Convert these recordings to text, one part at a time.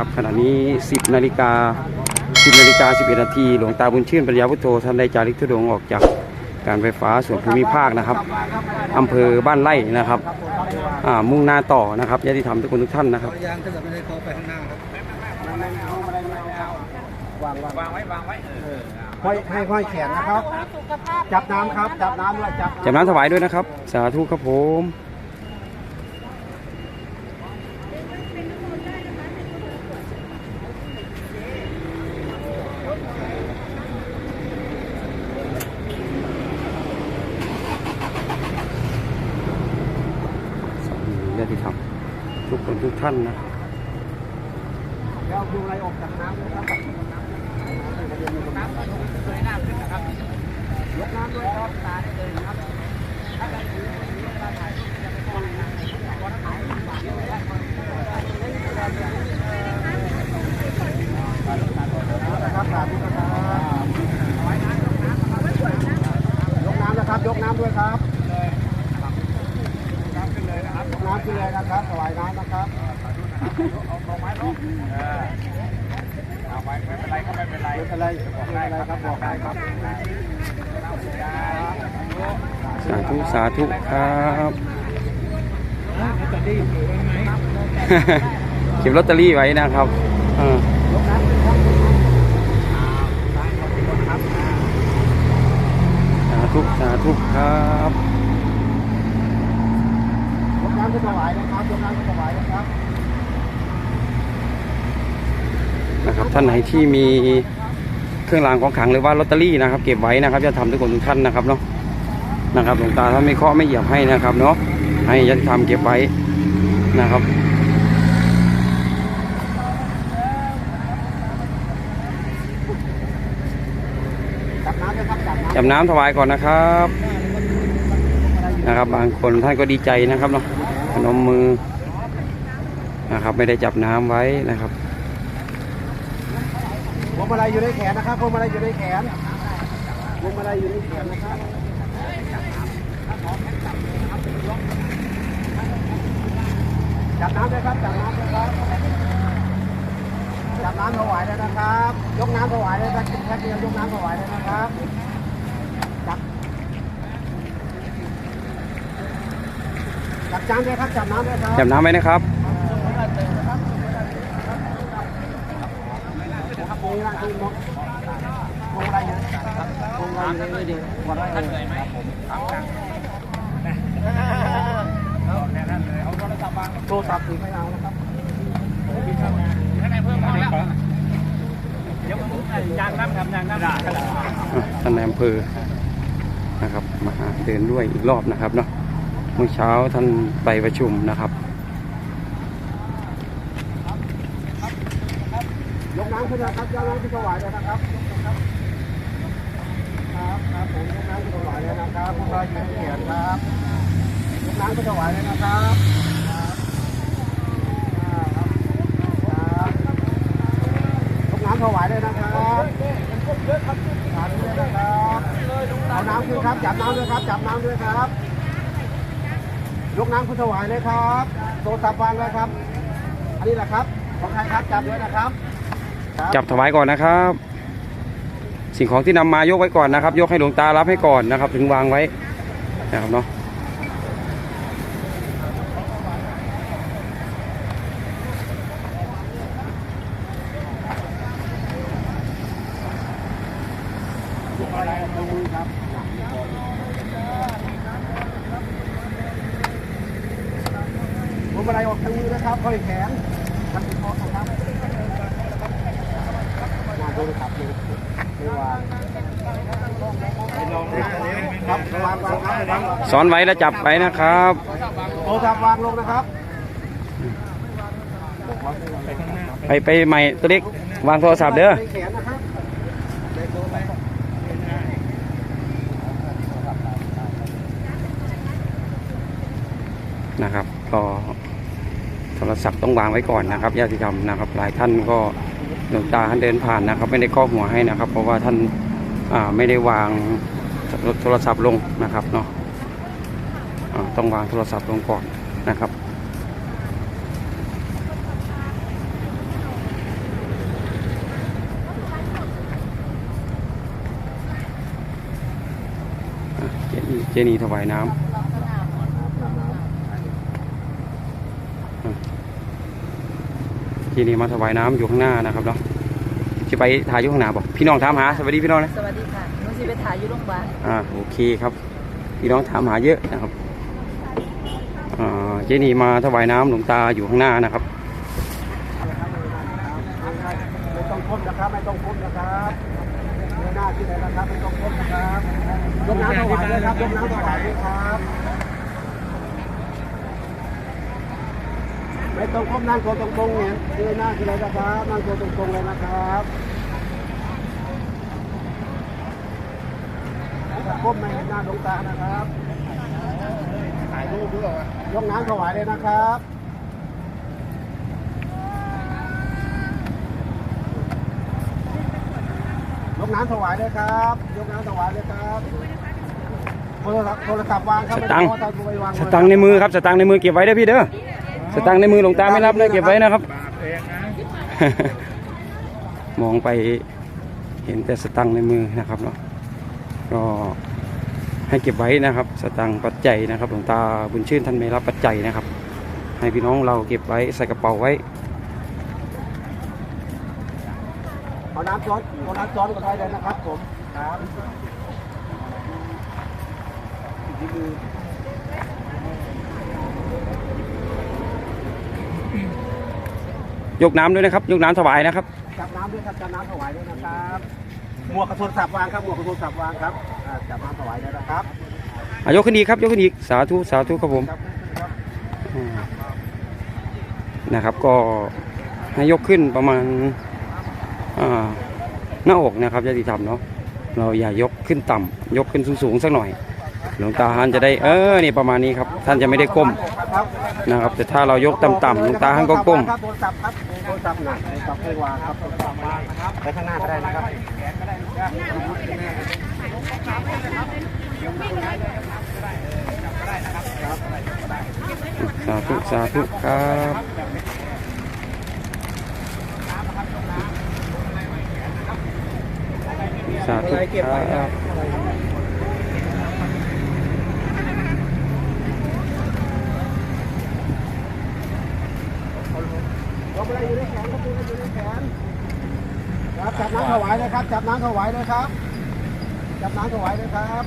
ครับขณะนี้ 10นาฬิกา10นาฬิกา11นาทีหลวงตาบุญชื่นปัญญาพุทโธท่านได้จาริกธุดงค์ออกจากการไฟฟ้าส่วนภูมิภาคนะครับอำเภอบ้านไร่นะครับอ่ามุ่งหน้าต่อนะครับญาติธรรมทุกคนทุกท่านนะครับยางถ้าเกิดไม่ได้เขาไปข้างหน้าครับวางวางไว้วางไว้ห้อยให้ห้อยแขนนะครับ จับน้ำครับ จับน้ำด้วยจับจับน้ำถวายด้วยนะครับ สาธุครับผมสาธุ ญาติธรรมทุกคนทุกท่านนะแล้วดูอะไรออกจากน้ำนะครับน้ำเลยน้ำขึ้นนะครับยกน้ำด้วยรับตาได้เลยนะครับถ้าได้ถือเวลาถ่ายรูปจะไม่ต้อถ่ายนะครับสาธุนะครับยกน้ำนะครับ ยกน้ำด้วยครับน้ำขึ้นเลยนะครับยกน้ำขึ้นเลยนะครับถวายน้ำนะครับ เอาไม้ลงเอา อะไรก็ไม่เป็นไรไม่เป็นไรบอกได้ครับบอกได้ครับสาธุสาธุครับเก็บลอตเตอรี่ไว้นะครับอ่าสาธุสาธุครับ ยกน้ำขึ้นถวายนะครับยกน้ำขึ้นถวายนะครับ นะครับ ท่านไหนที่มีเครื่องรางของขลังหรือว่าลอตเตอรี่นะครับเก็บไว้นะครับจะทำทุกคนทุกท่านนะครับเนาะนะครับหลวงตาท่าไม่เคาะไม่เหยียบให้นะครับเนาะให้ญาติธรรมเก็บไว้นะครับจับน้ำนะครับจับน้ำถวายก่อนนะครับนะครับ บางคนท่านก็ดีใจนะครับเนาะพนมมือนะครับ ไม่ได้จับน้ำไว้นะครับ วงมาลัยอยู่ในแขนนะครับพวงมาลัยอยู่ในแขนพวงมาลัยอยู่ในแขนนะครับจับน้ำเลยครับจับน้ำเลยครับจับน้ำถวายเลยนะครับ ยกน้ำถวายเลยนะครับแค่เดียวยกน้ำถวายเลยนะครับจับจับจานเลยครับจับน้ำเลยครับจับน้ำไว้นะครับ ครับตรงนี้นะคือมองมองอะไรอยู่มองอะไรอยู่ดีมองอะไรเลยครับผมโทรศัพท์ถือไม่เอานะครับยางน้ำครับยางน้ำท่านนายอำเภอนะครับมาเดินด้วยอีกรอบนะครับเนาะเมื่อเช้าท่านไปประชุมนะครับ ยกน้ำ ขึ้นนะครับยกน้ำขึ้นถวายเลยนะครับครับครับผมยกน้ำขึ้นถวายเลยนะครับพวกเราอยู่ในเขียนครับยกน้ำขึ้นถวายเลยนะครับยกน้ำถวายเลยนะครับสาธุเลยนะครับเอาน้ำขึ้นครับ จับน้ำด้วยครับ จับน้ำด้วยครับ ยกน้ำขึ้นถวายเลยครับโทรศัพท์วางเลยครับ อันนี้แหละครับ ของใครครับ จับด้วยนะครับ จับถวายก่อนนะครับ สิ่งของที่นำมายกไว้ก่อนนะครับ ยกให้หลวงตารับให้ก่อนนะครับ ถึงวางไว้นะครับเนาะอะไรตรงนี้ครับผมอะไรออกทางมือนะครับค่อยแขนทำเป็นคอ ครับงานโทรศัพท์เลยไม่วางครับวางวางครับวางวางซ้อนไว้แล้วจับไว้นะครับโทรศัพท์วางลงนะครับ ไปไปใหม่ตัวเล็กวางโทรศัพท์เด้อนะครับในโทรศัพท์นะครับก็โทรศัพท์ต้องวางไว้ก่อนนะครับญาติธรรมนะครับ หลายท่านก็ หลวงตาท่านเดินผ่านนะครับ ไม่ได้ก้อหัวให้นะครับ เพราะว่าท่านไม่ได้วางโทรศัพท์ลงนะครับเนาะต้องวางโทรศัพท์ลงก่อนนะครับเจนีถวายน้ำ เจนีมาถวายน้ำอยู่ข้างหน้านะครับเนาะจะไปถ่ายอยู่ข้างหน้าบอกพี่น้องถามหาสวัสดีพี่น้องนะสวัสดีค่ะหนูสิไปถ่ายอยู่โรงพยาบาลอ่าโอเคครับ พี่น้องถามหาเยอะนะครับอ่าเจนีมาถวายน้ำหลวงตาอยู่ข้างหน้านะครับไม่ต้องก้มนะครับไม่ต้องก้มนะครับเงยหน้าที่ไหนนะครับไม่ต้องก้มนะครับยกน้ำถวายด้วยครับยกน้ำถวายด้วยครับ ไม่ต้องก้มนั่งตัวตรงๆเนี่ยเงยหน้าที่ไหนนะครับนั่งตัวตรงๆเลยนะครับถ้าก้มไม่เห็นหน้าดวงตานะครับถ่ายรูปด้วยยกน้ำถวายเลยนะครับยกน้ำถวายเลยครับ ยกน้ำถวายเลยครับโทรศัพท์โทรศัพท์วางครับสตังค์ไม่ต้องเอาโทรศัพท์ไปวางสตังค์ในมือครับสตังค์ในมือเก็บไว้เด้อพี่เด้อ สตังค์ในมือหลวงตาไม่รับเลยเก็บไว้นะครับ มองไปเห็นแต่สตังค์ในมือนะครับเนาะก็ให้เก็บไว้นะครับ สตังค์ปัจจัยนะครับหลวงตาบุญชื่นท่านไม่รับปัจจัยนะครับ ให้พี่น้องเราเก็บไว้ใส่กระเป๋าไว้เอาน้ำซ้อนเอาน้ำซ้อนกันไปเลยนะครับผมครับที่มือ ยกน้ำด้วยนะครับ ยกน้ำถวายนะครับ จับน้ำด้วยครับจับน้ำถวายด้วยนะครับหมวกกับโทรศัพท์วางครับหมวกกับโทรศัพท์วางครับอ่าจับน้ำถวายเลยนะครับอายกขึ้นอีกครับ ยกขึ้นอีก สาธุ สาธุครับผมครับครับอืมนะครับ ก็ให้ยกขึ้นประมาณอ่าหน้าอกนะครับญาติธรรมเนาะ เราอย่ายกขึ้นต่ำยกขึ้นสูงๆสักหน่อย หลวงตาท่านจะได้ เออ นี่ประมาณนี้ครับ ท่านจะไม่ได้ก้ม ครับนะครับ แต่ถ้าเรายกต่ำๆหลวงตาท่านก็ก้มครับโทรศัพท์ครับ โทรศัพท์หนักโทรศัพท์ไม่วางครับโทรศัพท์วางนะครับไปข้างหน้าก็ได้นะครับสาธุสาธุครับสาธุครับ อะไรอยู่ในแขนครับดูอยู่ในแขนครับจับน้ำถวายเลยครับ จับน้ำถวายเลยครับ จับน้ำถวายเลยครับ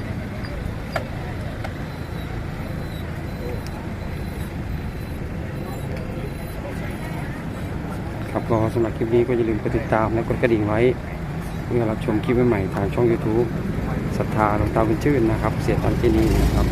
ครับก็สำหรับคลิปนี้ก็อย่าลืมกดติดตามและกดกระดิ่งไว้ เพื่อรับชมคลิปใหม่ๆทางช่อง YouTube ศรัทธาหลวงตาบุญชื่นนะครับ เสียตันเจนีนะครับ